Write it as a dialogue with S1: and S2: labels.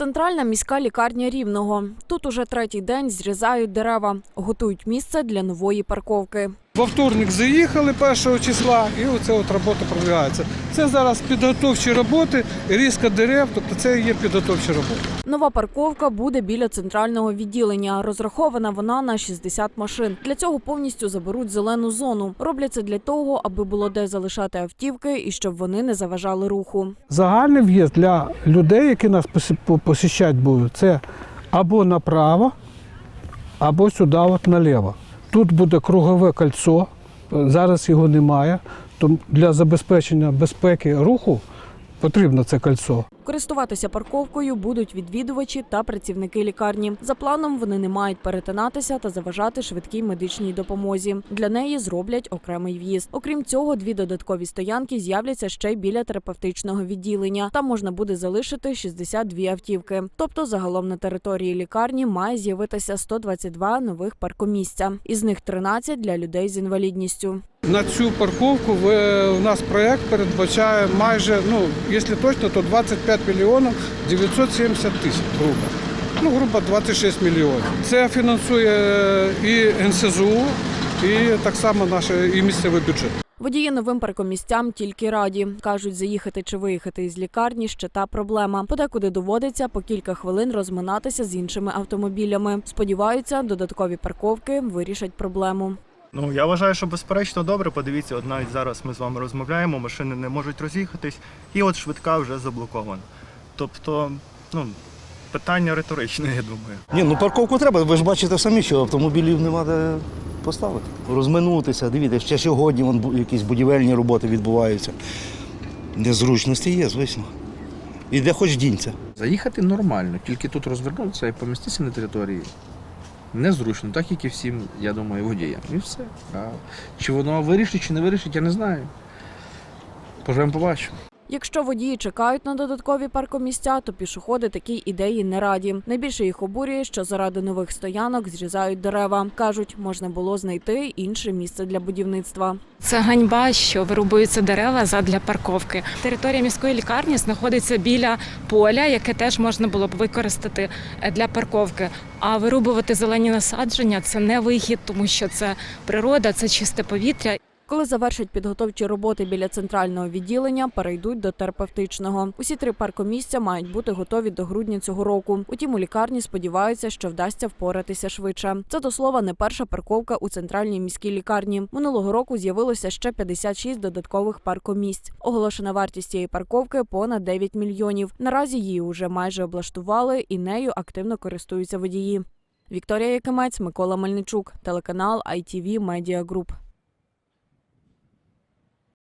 S1: Центральна міська лікарня Рівного. Тут уже третій день зрізають дерева, готують місце для нової парковки.
S2: Во вторник заїхали 1 числа і оце от робота продвигається. Це зараз підготовчі роботи, різка дерев, тобто це є підготовчі роботи.
S1: Нова парковка буде біля центрального відділення. Розрахована вона на 60 машин. Для цього повністю заберуть зелену зону. Роблять це для того, аби було де залишати автівки і щоб вони не заважали руху.
S2: Загальний в'їзд для людей, які нас посі- по- посіщати будуть, це або направо, або сюди, от наліво. Тут буде кругове кольцо, зараз його немає. Тому для забезпечення безпеки руху потрібно це кольцо.
S1: Користуватися парковкою будуть відвідувачі та працівники лікарні. За планом вони не мають перетинатися та заважати швидкій медичній допомозі. Для неї зроблять окремий в'їзд. Окрім цього, дві додаткові стоянки з'являться ще й біля терапевтичного відділення. Там можна буде залишити 62 автівки. Тобто, загалом на території лікарні має з'явитися 122 нових паркомісця. Із них 13 для людей з інвалідністю.
S2: На цю парковку у нас проєкт передбачає майже, ну, якщо точно, то 25 мільйонів 970 тисяч, грубо. Ну, грубо 26 мільйонів. Це фінансує і НСЗУ, і так само наш і місцевий бюджет.
S1: Водії новим паркомісцям тільки раді. Кажуть, заїхати чи виїхати із лікарні ще та проблема. Подекуди доводиться по кілька хвилин розминатися з іншими автомобілями. Сподіваються, додаткові парковки вирішать проблему.
S3: Ну я вважаю, що безперечно добре. Подивіться, от навіть зараз ми з вами розмовляємо, машини не можуть роз'їхатись, і от швидка вже заблокована. Тобто, ну питання риторичне, я думаю.
S4: Ні, ну парковку треба. Ви ж бачите самі, що автомобілів нема де поставити. Розминутися, дивіться, ще сьогодні вон, якісь будівельні роботи відбуваються. Незручності є, звісно. І де хоч дінься.
S5: Заїхати нормально, тільки тут розвернутися і поміститися на території. Незручно, так як і всім, я думаю, водіям. І все. А чи воно вирішить, чи не вирішить, я не знаю. Поживемо побачимо.
S1: Якщо водії чекають на додаткові паркомісця, то пішоходи такій ідеї не раді. Найбільше їх обурює, що заради нових стоянок зрізають дерева. кажуть, можна було знайти інше місце для будівництва.
S6: Це ганьба, що вирубуються дерева задля парковки. Територія міської лікарні знаходиться біля поля, яке теж можна було б використати е, для парковки. А вирубувати зелені насадження це не вихід, тому що це природа, це чисте повітря.
S1: Коли завершать підготовчі роботи біля центрального відділення, перейдуть до терапевтичного. Усі три паркомісця мають бути готові до грудня цього року. Утім, у лікарні сподіваються, що вдасться впоратися швидше. Це до слова не перша парковка у центральній міській лікарні. Минулого року з'явилося ще 56 додаткових паркомісць. Оголошена вартість цієї парковки понад 9 мільйонів. Наразі її уже майже облаштували і нею активно користуються водії. Вікторія Якимець, Микола Мельничук, телеканал ITV Media Group.